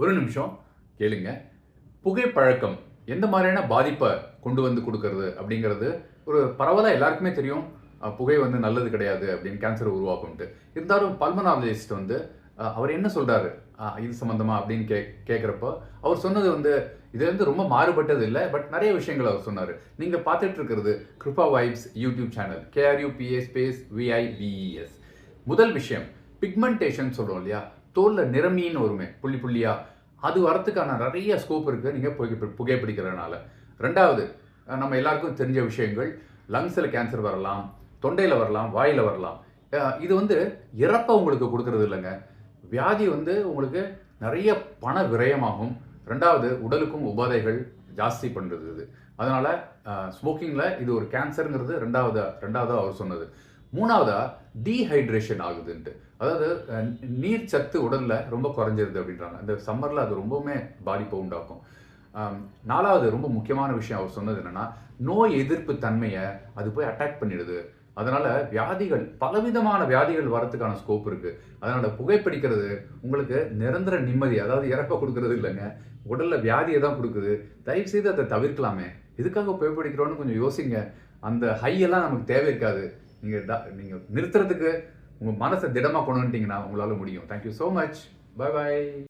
ஒரு நிமிஷம் கேளுங்க. புகைப்பழக்கம் எந்த மாதிரியான பாதிப்பை கொண்டு வந்து கொடுக்கறது அப்படிங்கிறது ஒரு பரவலாக எல்லாருக்குமே தெரியும். புகை வந்து நல்லது கிடையாது அப்படின்னு கேன்சரை உருவாக்கும்ட்டு இருந்தாலும் பல்மனாலஜிஸ்ட் வந்து அவர் என்ன சொல்கிறாரு இது சம்மந்தமாக அப்படின்னு கே கேட்குறப்போ அவர் சொன்னது வந்து இது வந்து ரொம்ப மாறுபட்டது இல்லை பட் நிறைய விஷயங்கள் அவர் சொன்னார். நீங்கள் பார்த்துட்டு இருக்கிறது Kiruba vibes YouTube channel K R U B A space V I B E S முதல் விஷயம் பிக்மெண்டேஷன் சொல்கிறோம் இல்லையா? தோலில் நிறமின்னு வருமே புள்ளி புள்ளியாக அது வரத்துக்கான நிறைய ஸ்கோப் இருக்குது நீங்கள் புகை புகைப்பிடிக்கிறதுனால ரெண்டாவது நம்ம எல்லாருக்கும் தெரிஞ்ச விஷயங்கள். லங்ஸில் கேன்சர் வரலாம் தொண்டையில் வரலாம் வாயில் வரலாம். இது வந்து இறப்பை உங்களுக்கு கொடுக்கறது இல்லைங்க. வியாதி வந்து உங்களுக்கு நிறைய பண விரயமாகும். ரெண்டாவது உடலுக்கும் உபாதைகள் ஜாஸ்தி பண்ணுறது இது. ஸ்மோக்கிங்கில் இது ஒரு கேன்சருங்கிறது ரெண்டாவது ரெண்டாவதாக அவர் சொன்னது. மூணாவதா டீஹைட்ரேஷன் ஆகுதுன்ட்டு. அதாவது நீர் சத்து உடலில் ரொம்ப குறைஞ்சிருது அப்படின்றாங்க. இந்த சம்மரில் அது ரொம்பவுமே பாதிப்பை உண்டாக்கும். நாலாவது ரொம்ப முக்கியமான விஷயம் அவர் சொன்னது என்னென்னா நோய் எதிர்ப்பு தன்மையை அது போய் அட்டாக் பண்ணிடுது. அதனால் வியாதிகள் பலவிதமான வியாதிகள் வரத்துக்கான ஸ்கோப் இருக்குது அதனால் புகைப்பிடிக்கிறது உங்களுக்கு நிரந்தர நிம்மதி அதாவது இறப்ப கொடுக்கறது இல்லைங்க. உடலில் வியாதியை தான் கொடுக்குது. தயவு செய்து அதை தவிர்க்கலாமே. எதுக்காக புகைப்பிடிக்கிறோன்னு கொஞ்சம் யோசிங்க. அந்த ஹையெல்லாம் நமக்கு தேவை இருக்காது. நீங்கள் நீங்கள் நிறுத்துறதுக்கு உங்கள் மனசை திடமாக கொண்டு வந்துட்டீங்கன்னா உங்களால் முடியும். Thank you so much bye bye